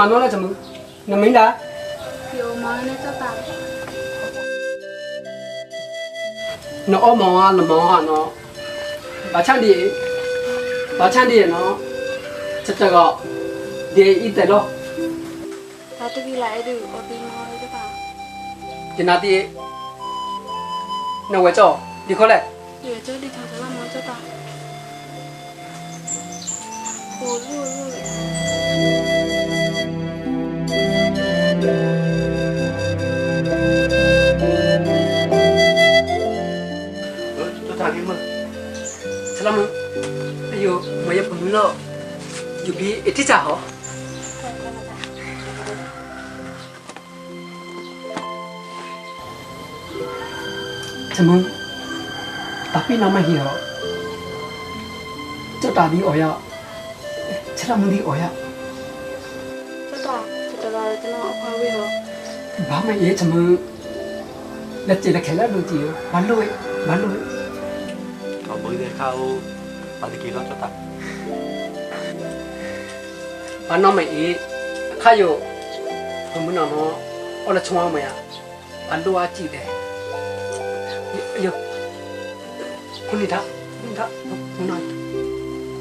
那么弄了怎么？那没啦？有毛那做法，那澳门啊，那毛啊，那把枪的，把枪的喏，这这个，的一代咯，他这个来的我比毛那做法，就那的， 예쁘물러 여기 에티자호 저문 답이 남아히요 저 답이 어야 저라문디 어야 저다 저다 저는 어파위요 밤에 얘 저문လက်ကျလက်ခဲလက်လူကြီးဘာလို့ဘာလို့တော့ဘိုးတဲ့ခါဦးပါတကီလောက်တော့ ဘာနောက်မအေးအခါယောဘုံမနော်တော့အော်လချွမ်းမရအလိုအကြည့်တယ်ယောခုနေတာခုနေတာဘုံနော်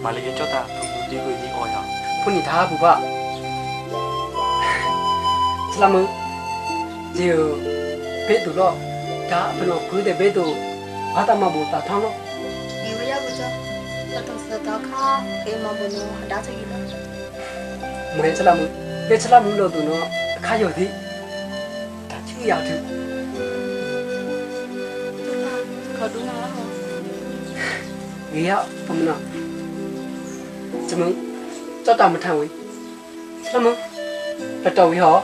မလေးကြောတာဘုံဒီကိုဒီအော်ရခုနေတာဘူပါစလမ်ဒီဘေဒူတော့ဒါဘလို့ခုတဲ့ဘေဒူဘာတမဘူတာထောင်းလို့ဒီဝရဘူတာတတ်စတာခါအေမဘနောဒါချေ మునేచలము పెచలములో దునో అఖయోది తచ్చు యాదు కడునా గియా పమనా జమం တော့တာမထန်ဝင်ဆလမတော်ပြီဟော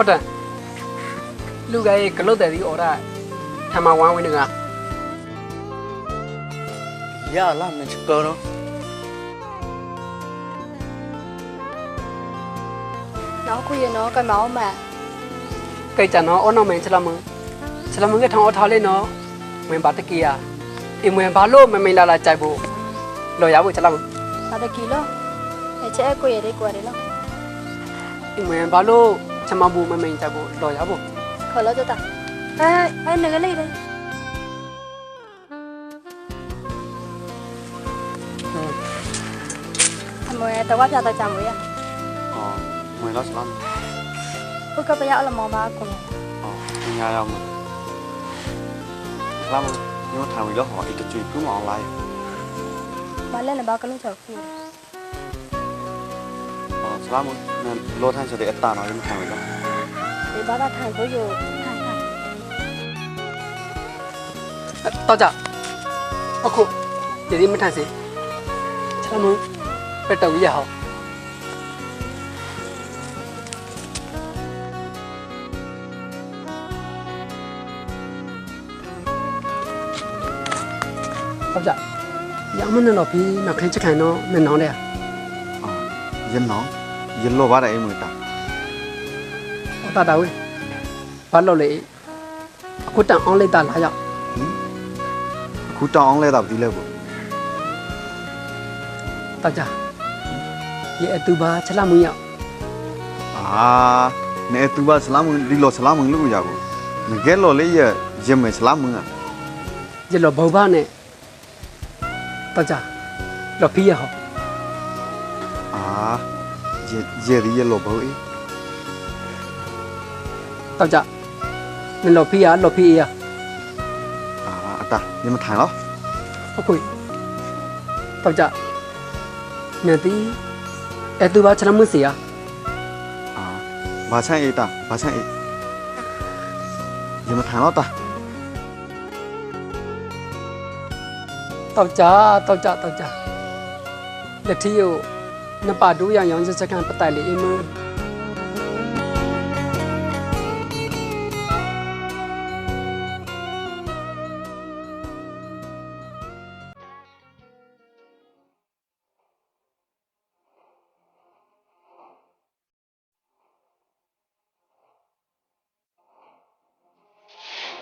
ဟုတ်တယ်လူကရဲ့ဂလုတ်တယ်ဒီအော်ဒါထမဝမ်းဝင်းကရလာမချကောတော့နောက်ခုရနော်ကမောင်းမန်ကြိုက်ကြနော်အော်နော်မင်းချလာမင်းချလာမင်းကထောင်းအထားလေးနော်ဝင်ပါတကီယာအိမ်ဝင်ပါလို့မမိလာလာကြိုက်ဖို့လော်ရဖို့ချလာမင်းပါတကီလောအချဲအကိုရတဲ့ကွာတယ်နော်အိမ်ဝင်ပါလို့ chăm mau bù mà mình chả bù đòi giáo bù khởi lỡ cho ta ê ê nửa cái ly đây thầm mười tao quá giờ tao chăm với à ờ mười lót lắm. Cô có bây giờ là mò ba cùng ờ nhà đâu mà? Lắm nhưng mà thằng mười đó hỏi ít chuyện cứ mò lại bà lên là ba cái lúc chờ. phù 사람은 로탄 저리 했다 너 이렇게 하는 거. 내 바다 탈 거 요. 떠 자. 어 쿠. 얘네 못 타 세. 참은 뱉다고 이해 하 오. ဟုတ်ကြ။ရမနဲ့တော့ပြီးနောက်ခင်းချက်ခံတော့နဲ့နောင်းတဲ့။အော်ရမနောင်း။ yellow ba da ai mu ta ဟောတာတာဝေးဘာလို့လဲအခုတန်အောင်လိုက်တာလာရောက် khu tao ong le da bi le bu တောက်ကြရဲ့အတူပါချက်လက်မွေးရောက် a ne tu ba salam ri lo salam lu ya bu ne ge lo le ye ye me salam nga ရလောဘုံဘနဲ့တောက်ကြလောဖီးရဟော ရေရေဒီရလို့ဘောအေးတောက်ကြနင်လော်ဖီရလော်ဖီရအာအတာညမထိုင်တော့ဟုတ်ကွတောက်ကြနင်တီအဲသူဘာချလမှုစီရအာဘာဆန်အေးတာဘာဆန်အေးညမထိုင်တော့တာတောက်ကြတောက်ကြတောက်ကြလက်ထီကို နှစ်ပါတိုးရရောင်စစကန်ပတိုင်လေးအင်းမ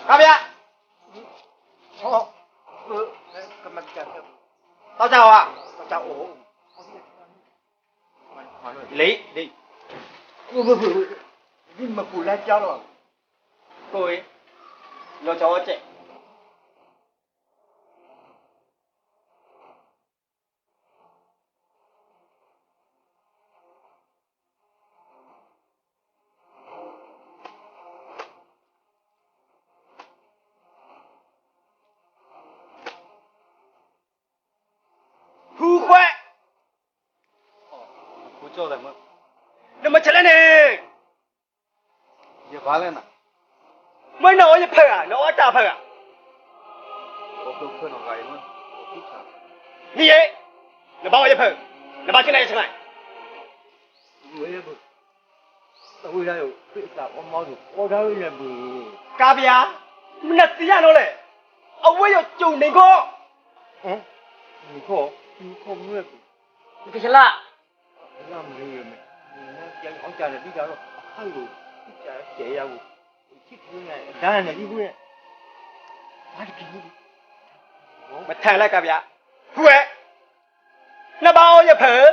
ကာဗျာဟောကမကြတော့တော့ကြောက်อ่ะတော့ကြော က်အိုးလေးလေးဘူးဘူးဘူးဒီမပူလာကြောက်တော့ကိုယ်လောကြောက်ချက် చూద్దాము నువ్వు మచ్చలేనే ये बालेना မင်းတော့ရဖက်ကနော်အတာဖက်က बहुत दुख न गाय मन ठीक था 你也那把我一盆，那把进来一起来，我也不社会上有对啥我毛主我干为人不嘎比啊，那怎样了嘞？啊，我要救你个，嗯你看你看我也不你干啥啦？ လာလာမလို့ရမယ်ဒီနဲ့ကြောင်အောင်ကြတယ်ပြီးတော့အဲ့လိုပြစ်ကြကျေရဘူးချစ်ဘူးနဲ့ဒါနဲ့ဒီဘူးနဲ့ဘာဒီဘူးမထန်လိုက်ကဗျာဟွဲနှစ်ပါးရဖက်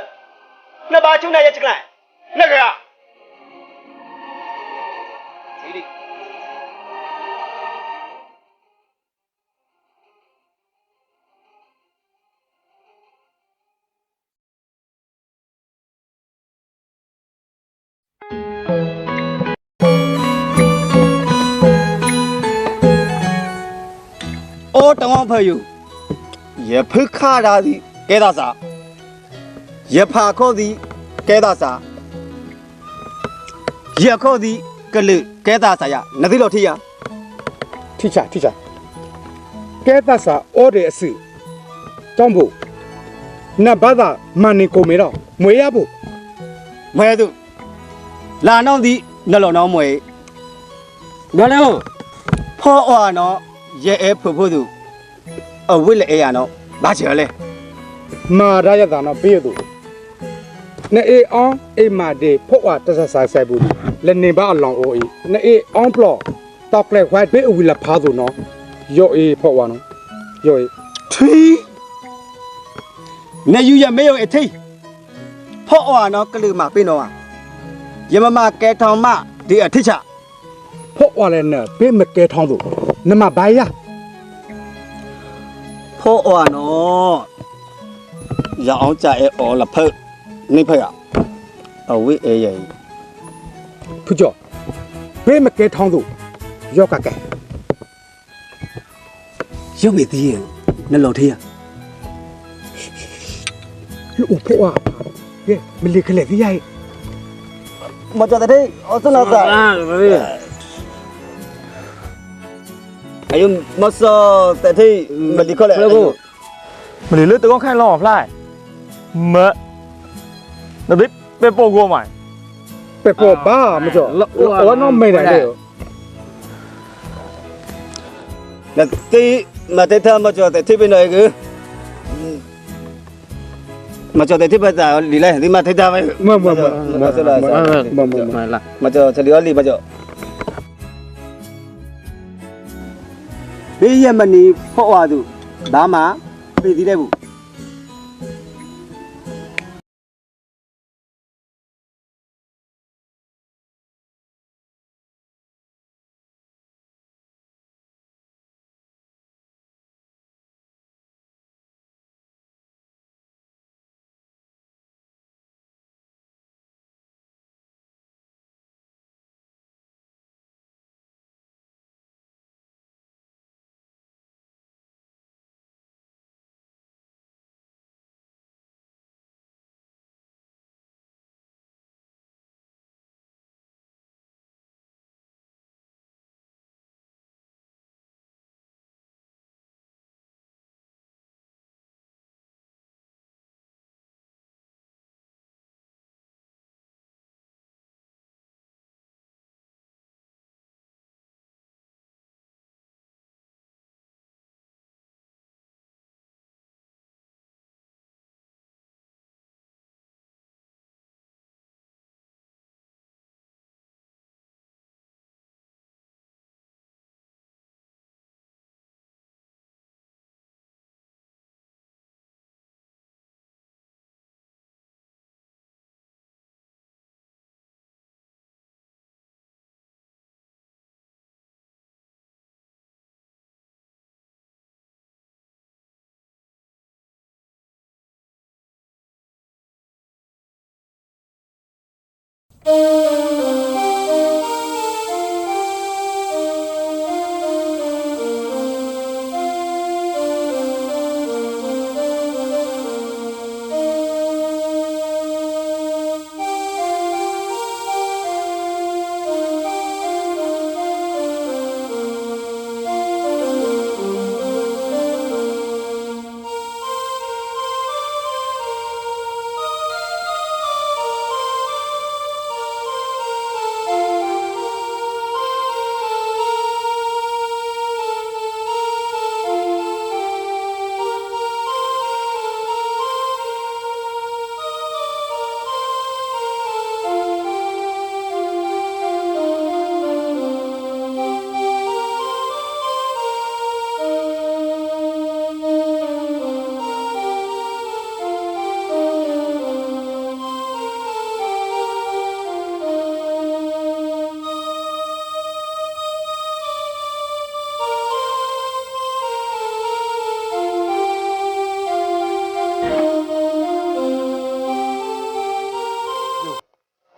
အော်တောင်းဖယူရဖခါရာသည်ကဲသာစာရဖာခောသည်ကဲသာစာရခောသည်ကလေကဲသာစာယနသိလို့ထီရထိချထိချကဲသတ်စာအော်တဲ့အစီတောင်းဖို့နတ်ဘာသာမန်နေကိုမေတော့မွေရဖို့မွဲသူလာနောင်းသည်နလောနောင်းမွေနော်လေဟောဖောအော်နော်ရဲအဲဖဖို့သူ အဝိလေအေရနော်ဘာချေလဲမာရရတာနော်ပြေးသူနေအေအောင်အိမ်မာဒေဖို့ဝတဆဆဆိုင်ဘူးလက်နေပါအလောင်အိုအေနေအေအောင်ပလော့တောက်လက်ဝိုက်ဘေးအဝီလာဖားသူနော်ယောအေဖို့ဝနော်ယောအေထီနေယူရမေယုံအထိဖောအော်နော်ကလူမပြင်းတော့ရမမကဲထောင်မဒီအထိချဖို့ဝလည်းနဲ့ဘေးမကဲထောင်းသူနမဘိုင်ရ ข้ออ่อนอ๋อย่าเอาใจอ๋อลับเพอนี่เพิ่อะเอาวิเอใหญ่ผู้จ่อเป้มาเกทองดูยอกกะแกยอกเวทีนั่นเราเทียลูกพ่ออะเฮ้ยมันเรียกขลังที่ใหญ่มาจากไหนอ๋อสนาสัตว์ ấy mất sơ thi ừ. mình đi có lẽ đâu mình đi lướt tới con khai lò phải mẹ. Nó biết pepo gua à. ba mà chỗ nó mày này đều mà thế thơm mà chỗ tại thi bên này cứ. Mà cho thấy thích bây giờ đi lên đi mà thấy ra mấy mà mà mà mà mà mà mà mà mà mà mà ဘေးရမနီဖော့ဝါသူဒါမှပြည်သေးတဲ့ဘူး ဆ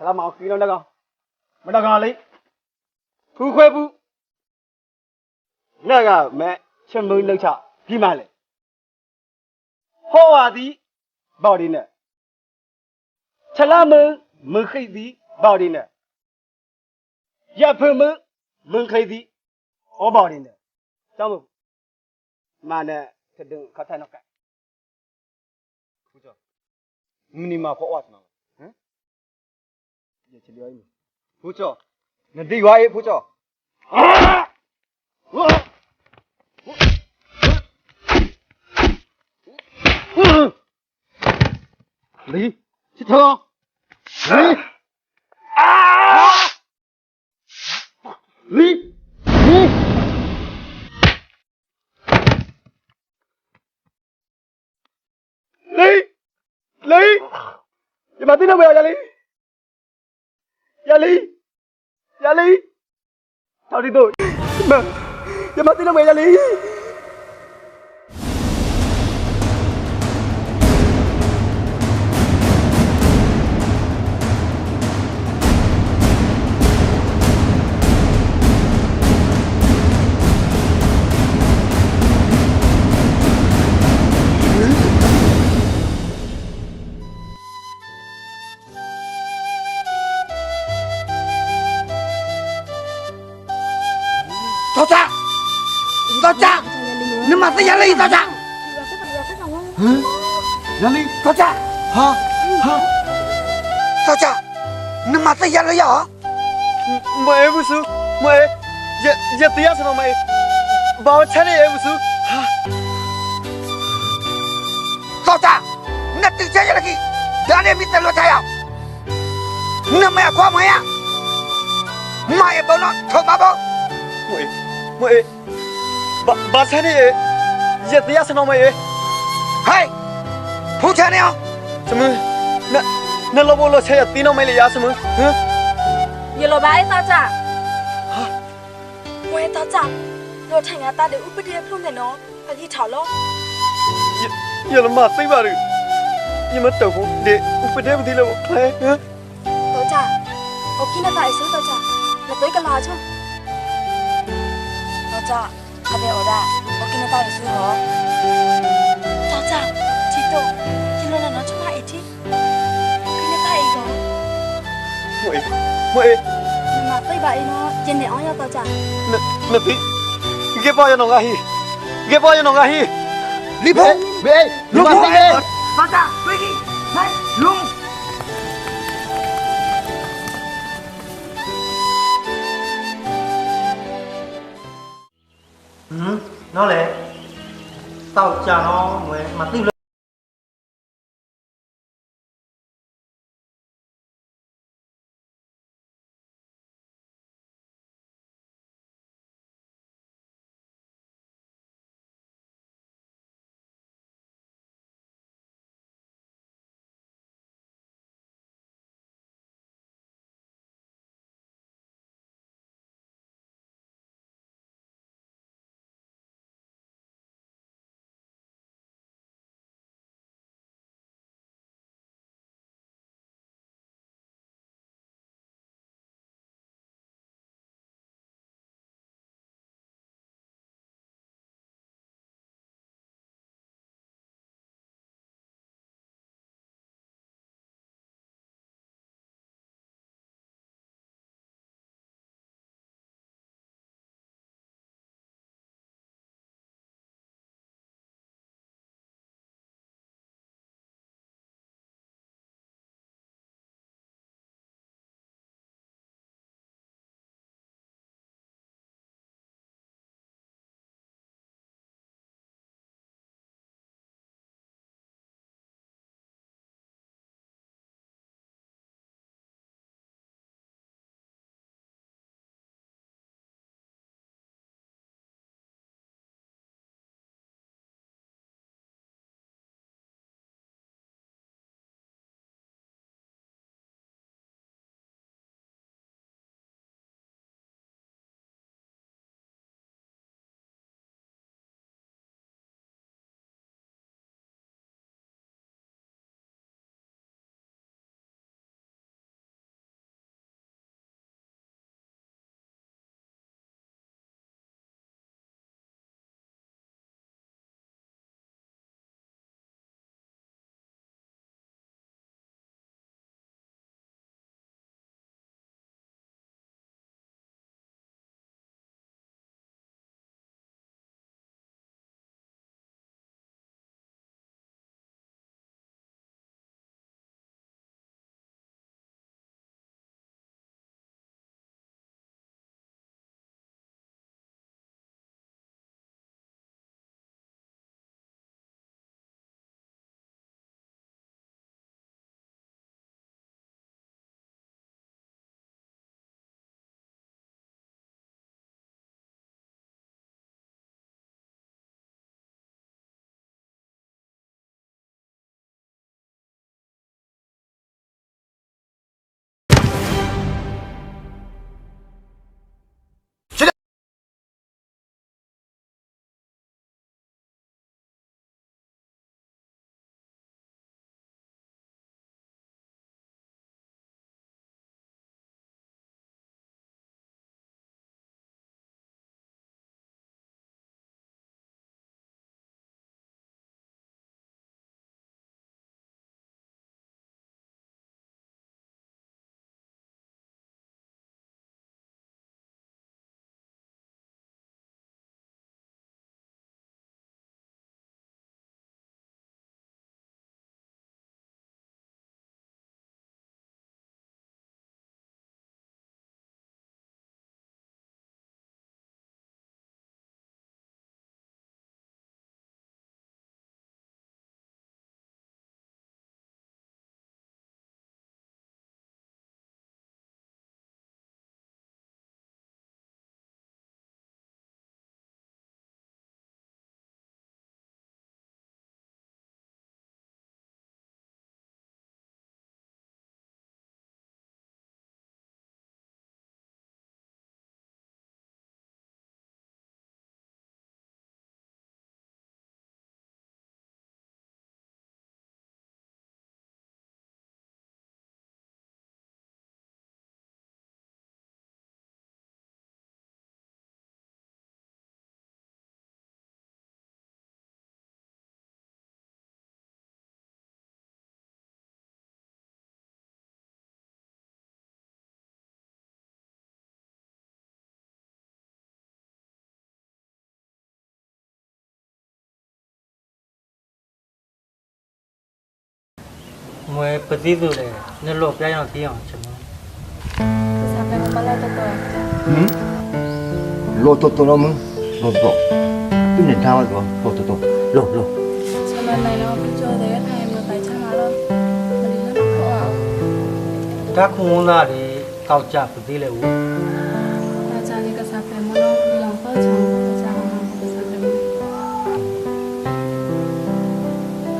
လာမောင်ကြီးလုံးတက်ကောင်မတက်ကောင်လေးဖူးခွဲဘူးငါကမဲချက်မုံလောက်ချပြီးမှလေဟောပါသည်ဘော်ဒီနဲ့ချလာမမခိတ်သည်ဘော်ဒီနဲ့ရဖမမခိတ်သည်ဩဘော်ဒီနဲ့ကြောက်မမာနဲ့ကဒုံခတ်ထိုင်တော့ကဲမနီမာခေါ်ဝတ်နော် ये चलियो आई पूछो नदी हुआ ये पूछो ली चिथो ली ली ली ली ली ये बात ही ना बोला ली Yali! Yali! Tao dito! Yamati na may Yali! ဟာဟာတော်ကြနမတရလေးရမအေးဘူးစုမအေးရရတရားစတော့မအေးဘာချက်နေအေးဘူးစုတော်ကြနတ်တိချရလေးဒါနဲ့မိတယ်လို့ထားရနမခွာမရမအေးဘောနော်ထောမဘောမအေးမအေးဘာဘာချက်နေရတရားစတော့မအေးဟဲ့ဖူးချနေအောင် စမနာနာလောဘလောချေရတီနောမဲလေရစမဟမ် Yellow bye ta cha. ဟာဝဲတာကြောင့်တော့ထိုင်ကတာတဲ့ဥပဒေဖုန်နဲ့နော်ဖကြီးထော်လို့ရရလမသိပါရုညမတော့ဘူးဒီဥပဒေမသိလို့ခလဲဟမ်တော့ကြအိုကိနတာအစိုးတော့ကြမပေးကလာချောတော့ကြအဘေအော်ဒါအိုကိနတာအစိုးတော့တော့ကြချီတော့ 뭐지? 그냥 다 mà tôi vậy nó trên để ông cho tôi chả. Nè nè tí ghép bao nhiêu nó ngay. Ghép bao nhiêu nó ngay. Đi bê bê lúc bê bắt ta quay đi. này lung. Ừ, nó lệ tao chả nó mà tiêu တော်ကြတွေ့ကြီးဟဲ့လုံနော်လေတောက်ကြတော့မွေမသိွယ်ပတိဆိုလေနဲ့လို့ပြရအောင်ပြအောင်ချင်တယ်စာပေမမလာတော့တော့ဟင်လို့တော်တော်မလို့တော့သူနဲ့ထားတော့တော်တော်လို့လို့ဆမနိုင်တော့ပြကြောတဲ့ထိုင်မှာပိုက်ချမှာတော့မလီလာတော့အောင်ဒါခုံသားလေတောက်ကြပတိလေဦး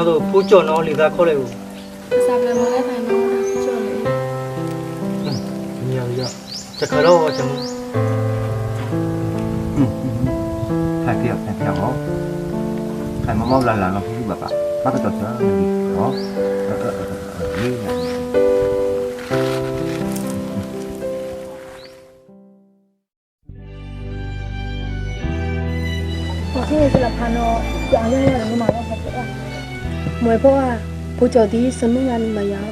နော်ဆိုဖူးကျော်နော်လေသာခေါ်လိုက်ဘူးစာပြန်မလဲထိုင်နော်ဖူးကျော်လေညောင်ရတခါတော့ကျွန်တော်ထိုင်ပြောင်းထိုင်ပြောင်းဟောထိုင်မမောက်လာလာတော့ဖူးပါပါဘာကတော့ကြာနေပြီဟောအေးနာ我现在是来看到，讲讲讲什么嘛，然后。 မွေဘောကဘူကျော်ဒီစမုညာနမယော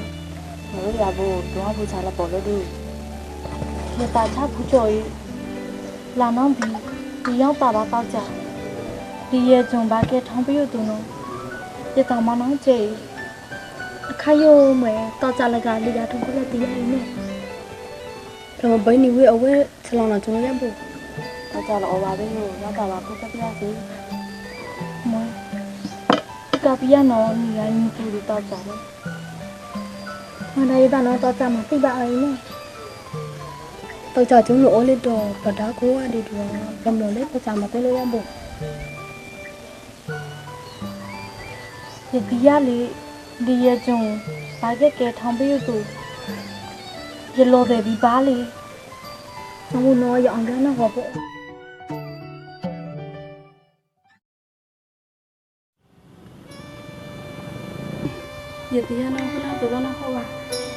မလို့ရဘူးတော့ဘူချာလပေါ်လို့ဒီမတာချဘူကျော်ကြီးလာနောင်းပြီးဒီရောက်ပါပါပေါက်ကြဒီရဲ့ဂျုံဘာကဲထောင်းပြရသူနော်ရတမနောင်းကျေအခါယောမွေတော့ကြလကလေရထုံးကလေးတရားရင်းနဲ့တော့ဘိုင်းနေဝဲအဝဲချလောင်းလာကျွန်တော်ရဘူးတော့ကြလောပါပဲရောက်ပါပါပုတ်ပြပြစီမွေ ကပီယနော်ညီရညီတူတော့ကြတယ်မန္တရတာနော်တော့ကြမှာသိပါအရင်နဲ့တော့ကြကျုံလို့အိုးလေးတော့ဗဒါကိုရဒီတော့ဘယ်မလို့လဲပချာမပဲလို့ရဖို့ဒီကရလေးဒီရကျုံဘာကဲကဲထောင်ပေးသူရလိုတယ် ဒီပါလေးဘုံနော်ရအောင်ကနော်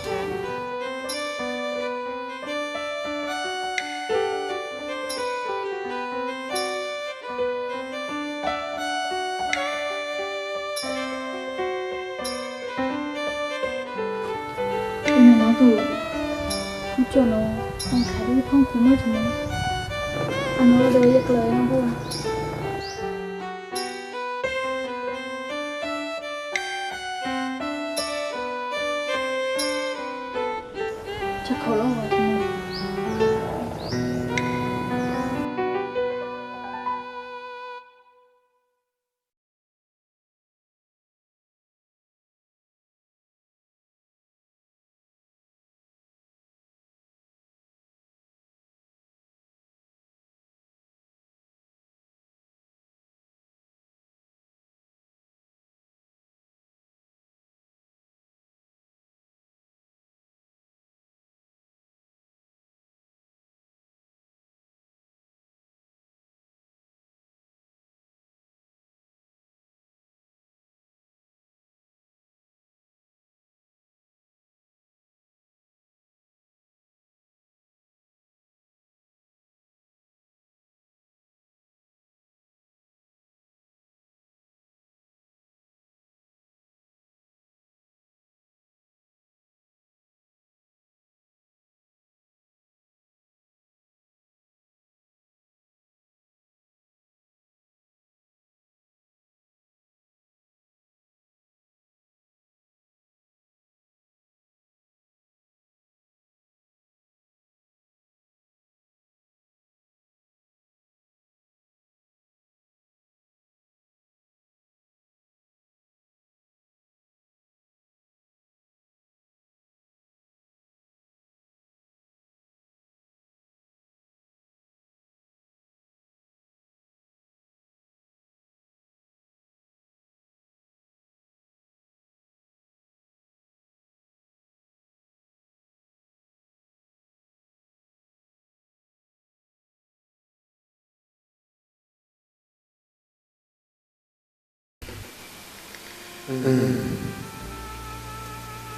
嗯。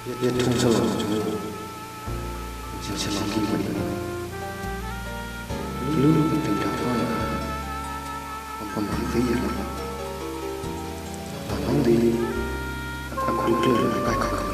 也也承受了很多就像老屁股一路都非常我不能回忆了了的地我就不要离开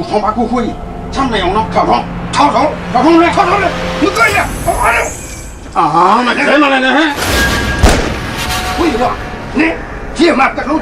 不双把狗会，常没用了，跳床，跳床，跳床来，跳床来，你过来，完了。啊，那干嘛来呢？会吧？你这嘛个老